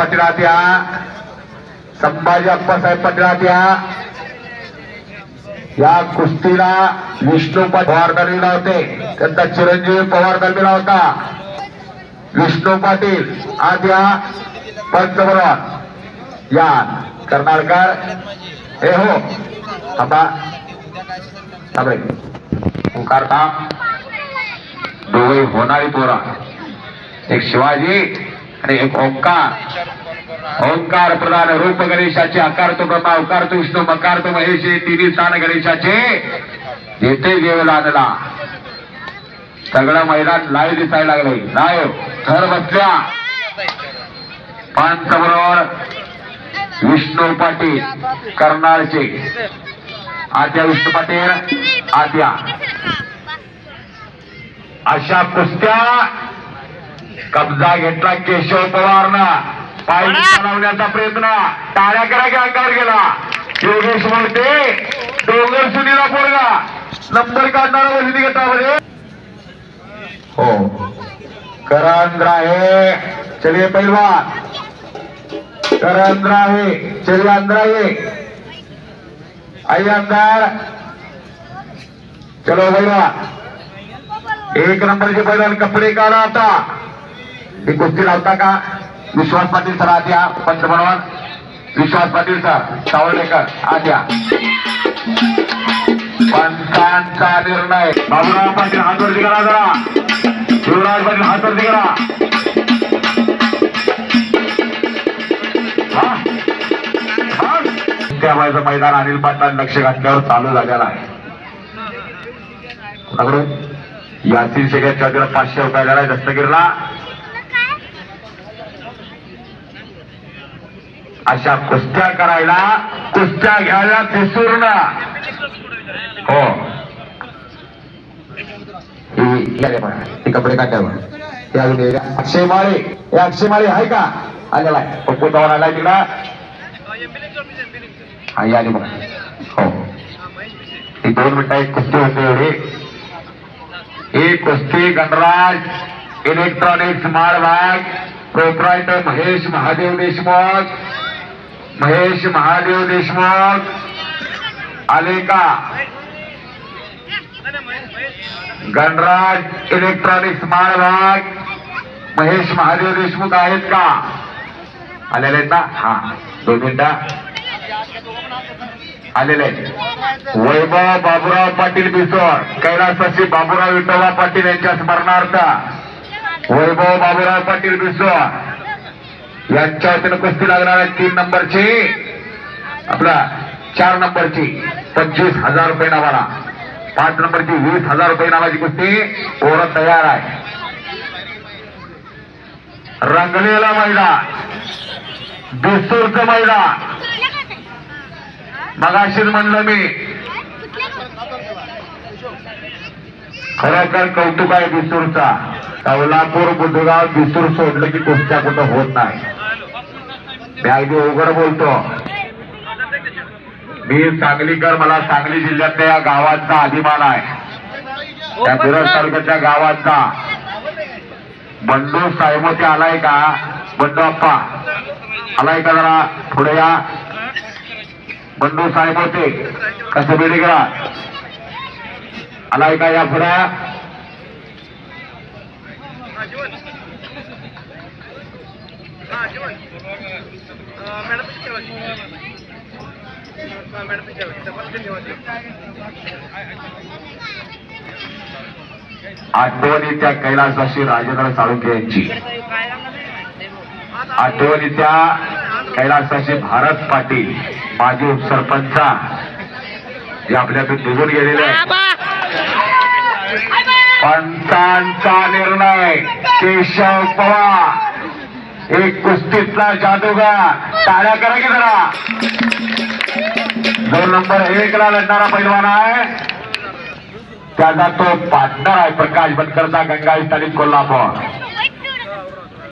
पाटील या संभाजी अप्पासाहेब पाटील या या कुस्तीला विष्णू पवार दलविला होते. त्यांचा चिरंजीवी पवार दलविला होता. विष्णू पाटील आज या पंच या कर्नाळकर हे हो. थांबा. थांबे ओंकार थांब दोघे होणारी पोरा. एक शिवाजी आणि एक ओंकार ओंकार प्रधान रूप गणेशाचे आकार तो ब्रह्मा उकार तो विष्णू मकार तो महेश तिन्ही स्थान गणेशाचे. येथे देव लागला. सगळं मैदान लाईव्ह दिसायला लागले लाईव्ह घर बसल्या. पंच विष्णू पाटील कर्नाळचे आत्या विष्णू पाटील आत्या अशा कुस्त्या कब्जा घेतला केशव पवारनं. पायरी चालवण्याचा प्रयत्न. टाळ्या करा की अंगावर गेला. योगेश म्हणते डोंगर सुनीला पोरगा. नंबर काढणारा वसती गटामध्ये. हो. करंद्र आहे. चलिए पैलवान करंद्र आहे. चलिए अंदर आइए आइए अंदर चलो पैलवान एक नंबरचे पैलवान कपडे काढा आता. ही कुस्ती लावता का? विश्वास पाटील सर आत या पंच विश्वास पाटील सर सावळेकर आत या पंचांचा निर्णय. बाबूराव पाटील हातवरती करा जरा. शिवराज पाटील हातवरती करा. हा? त्यामुळे मैदान अनिल पाटलांनी लक्ष घातल्यावर चालू झालेला आहे. कुणाकडून? यासीन शेखर चौधरीला पाचशे रुपये दिलाय दस्तगिरीला अशा कुस्त्या करायला कुस्त्या घ्यायला विसरून हो. ही- कपडे काढल्यावर हे अक्षय माळे. हे अक्षय माळे आहे का? आलेला आहे पप्पू चव्हाण आलाय तिला हा ही आली बघा. हो. ही दोन मिनिटं एक कुस्ती होते एवढी. ही कुस्ती गणराज इलेक्ट्रॉनिक्स माळबाग प्रोप्रायटर महेश महादेव देशमुख महेश महादेव देशमुख. आले का गणराज इलेक्ट्रॉनिक्स महाराज महेश महादेव देशमुख आहेत का? आलेले आहेत ना? हा. दोन मिनिटं. आलेले आहेत. वैभव बाबुराव पाटील बिसोर. कैलासाची बाबुराव विठोबा पाटील यांच्या स्मरणार्थ. वैभव बाबुराव पाटील बिसोर. यांच्या वतीनं कुस्ती लागणार आहे तीन नंबरची. आपला चार नंबरची पंचवीस हजार रुपये नावाला. पाच नंबरची वीस हजार रुपये नावाची कुस्ती पोरं तयार आहे. रंगलेला मैदान दुसूरचं मैदान. मगाशीच म्हणलं मी. खरोखर कौतुक आहे बिस्तूरचा. कवलापूर बुधगाव बिस्तूर सोडलं की कुस्त्या कुठं होत नाही. मी अगदी उघड बोलतो. मी सांगलीकर मला सांगली जिल्ह्यातल्या या गावाचा अभिमान आहे. त्या मिरज तालुक्याच्या गावाचा. बंडू साहेबोते आलाय का? बंडू अप्पा आलाय का जरा? पुढे या. बंडू साहेब होते कसं बेडेकरा आलाय का या पुढे? आठवणी त्या कैलासवासी राजेंद्र साळुंके यांची आठवणी त्या कैलासवासी भारत पाटील माजी उपसरपंचा जे आपल्यातून निघून गेलेले पंचांचा निर्णय केशव पवार. एक कुस्तीतला जादूगार टाळ्या करा की जरा. दोन नंबर एक ला लढणारा पैलवान आहे. त्याचा तो पार्टनर आहे प्रकाश बनकरचा गंगाई तालीम कोल्हापूर.